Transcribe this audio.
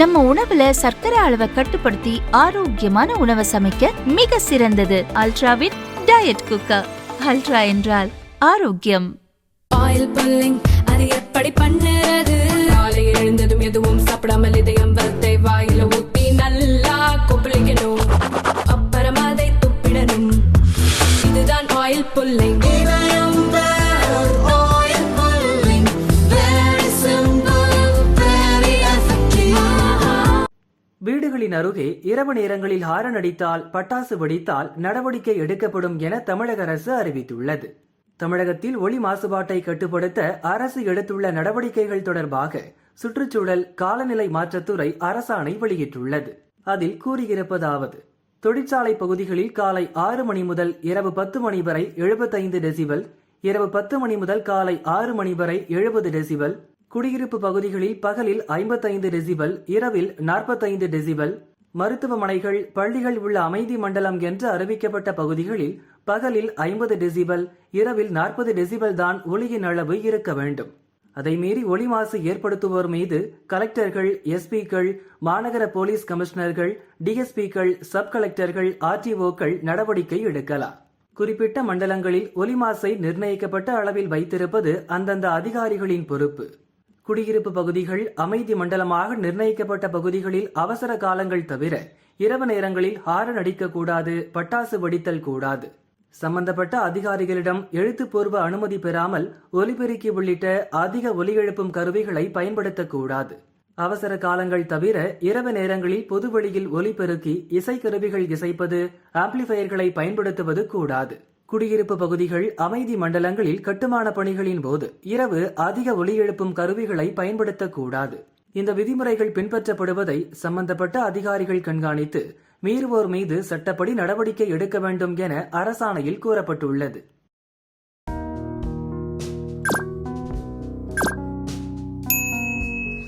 நம்ம உணவுல சர்க்கரை அளவை கட்டுப்படுத்தி ஆரோக்கியமான உணவை சமைக்க மிக சிறந்தது. அல்ட்ராவின் டயட் குக்கர் அல்ட்ரா என்றால் ஆரோக்கியம். ஆயில் புல்லிங் அது எப்படி பண்ணுறது? காலை எழுந்ததும் எதுவும் சாப்பிடாமல் இதயம் வளர்த்தை வாயில ஊத்தி நல்லா கொப்பளிக்கணும். அப்புறம் அதை துப்பிடணும். இதுதான் ஆயில் புல்லிங் வீடுகளின் அருகே இரவு நேரங்களில் ஹாரன் அடித்தால் பட்டாசு வெடித்தால் நடவடிக்கை எடுக்கப்படும் என தமிழக அரசு அறிவித்துள்ளது. தமிழகத்தில் ஒளி மாசுபாட்டை கட்டுப்படுத்த அரசு எடுத்துள்ள நடவடிக்கைகள் தொடர்பாக சுற்றுச்சூழல் காலநிலை மாற்றத்துறை அரசாணை வெளியிட்டுள்ளது. அதில் கூறியிருப்பதாவது தொழிற்சாலை பகுதிகளில் காலை ஆறு மணி முதல் இரவு பத்து மணி வரை எழுபத்தைந்து டெசிபல் இரவு பத்து மணி முதல் காலை ஆறு மணி வரை எழுபது டெசிபல் குடியிருப்பு பகுதிகளில் பகலில் ஐம்பத்தைந்து டெசிபல் இரவில் நாற்பத்தைந்து டெசிபல். மருத்துவமனைகள் பள்ளிகள் உள்ள அமைதி மண்டலம் என்று அறிவிக்கப்பட்ட பகுதிகளில் பகலில் ஐம்பது டெசிபல் இரவில் நாற்பது டெசிபல் தான் ஒளியின் அளவு இருக்க வேண்டும். அதை மீறி ஒளி மாசு ஏற்படுத்துவோர் மீது கலெக்டர்கள் எஸ்பிக்கள் மாநகர போலீஸ் கமிஷனர்கள் டிஎஸ்பிக்கள் சப் கலெக்டர்கள் ஆர்டிஓக்கள் நடவடிக்கை எடுக்கலாம். குறிப்பிட்ட மண்டலங்களில் ஒலி மாசை நிர்ணயிக்கப்பட்ட அளவில் வைத்திருப்பது அந்தந்த அதிகாரிகளின் பொறுப்பு. குடியிருப்பு பகுதிகள் அமைதி மண்டலமாக நிர்ணயிக்கப்பட்ட பகுதிகளில் அவசர காலங்கள் தவிர இரவு நேரங்களில் ஹாரன் அடிக்கக்கூடாது பட்டாசு வெடித்தல் கூடாது. சம்பந்தப்பட்ட அதிகாரிகளிடம் எழுத்துப்பூர்வ அனுமதி பெறாமல் ஒலிபெருக்கி உள்ளிட்ட அதிக ஒலி எழுப்பும் கருவிகளை பயன்படுத்தக்கூடாது அவசர காலங்கள் தவிர இரவு நேரங்களில் பொதுவெளியில் ஒலிபெருக்கி இசைக்கருவிகள் இசைப்பது ஆம்பிளிஃபயர்களை பயன்படுத்துவது கூடாது. குடியிருப்பு பகுதிகள் அமைதி மண்டலங்களில் கட்டுமான பணிகளின் போது இரவு அதிக ஒலி எழுப்பும் கருவிகளை பயன்படுத்தக்கூடாது. இந்த விதிமுறைகள் பின்பற்றப்படுவதை சம்பந்தப்பட்ட அதிகாரிகள் கண்காணித்து மீறுவோர் மீது சட்டப்படி நடவடிக்கை எடுக்க வேண்டும் என அரசாணையில் கூறப்பட்டுள்ளது.